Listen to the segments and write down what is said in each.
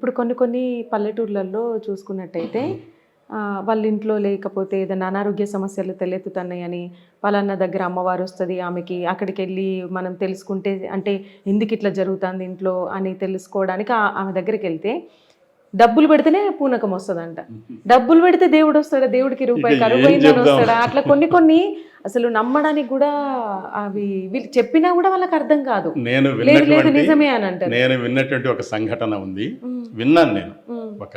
ఇప్పుడు కొన్ని కొన్ని పల్లెటూర్లలో చూసుకున్నట్టయితే వాళ్ళ ఇంట్లో లేకపోతే ఏదైనా అనారోగ్య సమస్యలు తలెత్తుతున్నాయని పలానా దగ్గర అమ్మవారు వస్తుంది ఆమెకి అక్కడికి వెళ్ళి మనం తెలుసుకుంటే అంటే ఎందుకు ఇట్లా జరుగుతుంది ఇంట్లో అని తెలుసుకోవడానికి ఆమె దగ్గరికి వెళ్తే డబ్బులు పెడితేనే పూనకం వస్తుందంట. డబ్బులు పెడితే దేవుడు వస్తాడా? దేవుడికి రూపాయి ఇక కరువు ఏం అయిందని చెప్దాం? వస్తాడా? అట్లా కొన్ని కొన్ని అసలు నమ్మడానికి కూడా అవి వీళ్ళు చెప్పినా కూడా వాళ్ళకి అర్థం కాదు. నేను నిజమే అని అంటారు. నేను విన్నటువంటి ఒక సంఘటన ఉంది. విన్నాను నేను. ఒక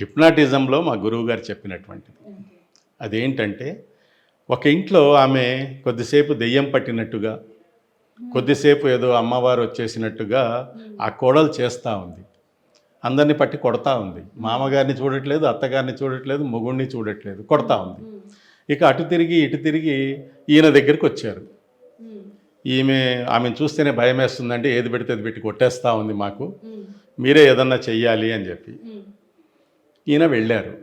హిప్నాటిజంలో మా గురువు గారు చెప్పినటువంటిది. అదేంటంటే ఒక ఇంట్లో ఆమె కొద్దిసేపు దెయ్యం పట్టినట్టుగా కొద్దిసేపు ఏదో అమ్మవారు వచ్చేసినట్టుగా ఆ కోడలు చేస్తూ ఉంది. అందరిని పట్టి కొడతా ఉంది. మామగారిని చూడట్లేదు అత్తగారిని చూడట్లేదు మొగుడిని చూడట్లేదు కొడతా ఉంది. ఇక అటు తిరిగి ఇటు తిరిగి ఈయన దగ్గరికి వచ్చారు. ఈమె ఆమెను చూస్తేనే భయం వేస్తుందంటే ఏది పెడితే అది పెట్టి కొట్టేస్తూ ఉంది మాకు. మీరే ఏదన్నా చెయ్యాలి అని చెప్పి. ఈయన వెళ్ళారు.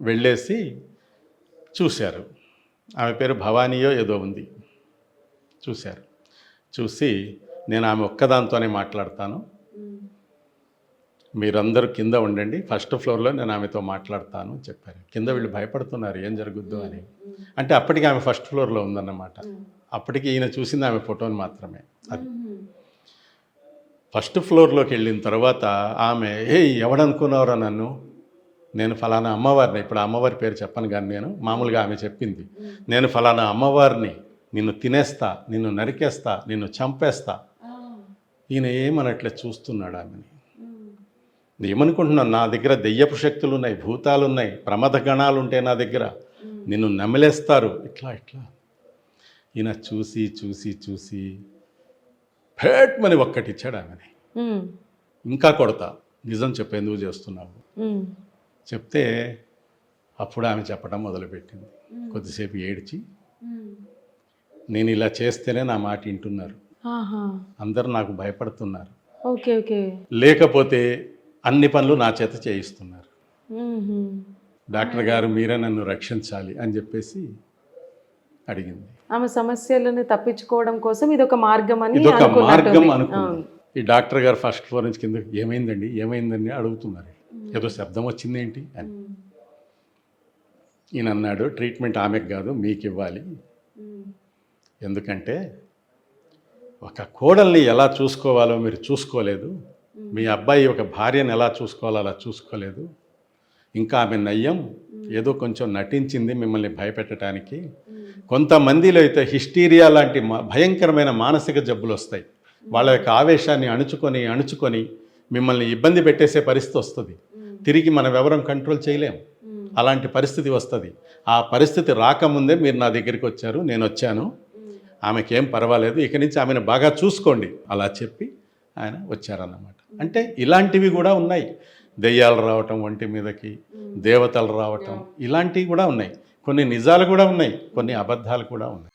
వెళ్ళేసి చూశారు. ఆమె పేరు భవానీయో ఏదో ఉంది. చూశారు. చూసి నేను ఆమె ఒక్కదాంతోనే మాట్లాడతాను. మీరందరూ కింద ఉండండి. ఫస్ట్ ఫ్లోర్లో నేను ఆమెతో మాట్లాడతాను అని చెప్పారు. కింద వీళ్ళు భయపడుతున్నారు ఏం జరుగుద్దో అని. అంటే అప్పటికి ఆమె ఫస్ట్ ఫ్లోర్లో ఉందన్నమాట. అప్పటికి ఈయన చూసింది ఆమె ఫోటోని మాత్రమే. అది. ఫస్ట్ ఫ్లోర్లోకి వెళ్ళిన తర్వాత ఆమె ఏ ఎవడనుకున్నావురా నన్ను? నేను ఫలానా అమ్మవారిని. ఇప్పుడు అమ్మవారి పేరు చెప్పను కానీ నేను మామూలుగా ఆమె చెప్పింది. నేను ఫలానా అమ్మవారిని నిన్ను తినేస్తా నిన్ను నరికేస్తా నిన్ను చంపేస్తా. ఈయన ఏమనట్లే చూస్తున్నాడు ఆమెని. ఏమనుకుంటున్నాను నా దగ్గర దెయ్యపు శక్తులు ఉన్నాయి భూతాలు ఉన్నాయి ప్రమద గణాలు ఉంటాయి నా దగ్గర. నిన్ను నమిలేస్తారు. ఇట్లా ఇట్లా. ఈయన చూసి చూసి చూసి ఫేట్మని ఒక్కటి ఇచ్చాడు ఆమెని. ఇంకా కొడతా. నిజం చెప్పు ఎందుకు చేస్తున్నావు? చెప్తే అప్పుడు ఆమె చెప్పడం మొదలుపెట్టింది. కొద్దిసేపు ఏడ్చి నేను ఇలా చేస్తేనే నా మాట వింటున్నారు. అందరూ నాకు భయపడుతున్నారు. Okay okay. లేకపోతే అన్ని పనులు నా చేత చేయిస్తున్నారు. డాక్టర్ గారు మీరే నన్ను రక్షించాలి అని చెప్పేసి అడిగింది. ఆమె సమస్యలను తప్పించుకోవడం కోసం ఇది ఒక మార్గం అని అనుకున్నట్టుంది. మార్గం. అనుకుంది. ఈ డాక్టర్ గారు ఫస్ట్ ఫ్లోర్ నుంచి కింద ఏమైందండి ఏమైందని అడుగుతున్నారు. ఏదో శబ్దం వచ్చిందేంటి అని. ఉమ్, ఈయన అన్నాడు ట్రీట్మెంట్ ఆమెకు కాదు మీకు ఇవ్వాలి. ఎందుకంటే ఒక కోడల్ని ఎలా చూసుకోవాలో మీరు చూసుకోలేదు. మీ అబ్బాయి ఒక భార్యను ఎలా చూసుకోవాలో అలా చూసుకోలేదు. ఇంకా ఆమె నయ్యం ఏదో కొంచెం నటించింది మిమ్మల్ని భయపెట్టడానికి కొంతమందిలో అయితే హిస్టీరియా లాంటి భయంకరమైన మానసిక జబ్బులు వస్తాయి. వాళ్ళ యొక్క ఆవేశాన్ని అణుచుకొని అణుచుకొని మిమ్మల్ని ఇబ్బంది పెట్టేసే పరిస్థితి వస్తుంది. తిరిగి మనం ఎవరం కంట్రోల్ చేయలేం. అలాంటి పరిస్థితి వస్తుంది. ఆ పరిస్థితి రాకముందే మీరు నా దగ్గరికి వచ్చారు నేను వచ్చాను. ఆమెకేం పర్వాలేదు ఇక నుంచి ఆమెను బాగా చూసుకోండి. అలా చెప్పి ఆయన వచ్చారన్నమాట. అంటే ఇలాంటివి కూడా ఉన్నాయి. దెయ్యాలు రావటం ఒంటి మీదకి దేవతలు రావటం ఇలాంటివి కూడా ఉన్నాయి. కొన్ని నిజాలు కూడా ఉన్నాయి కొన్ని అబద్ధాలు కూడా ఉన్నాయి.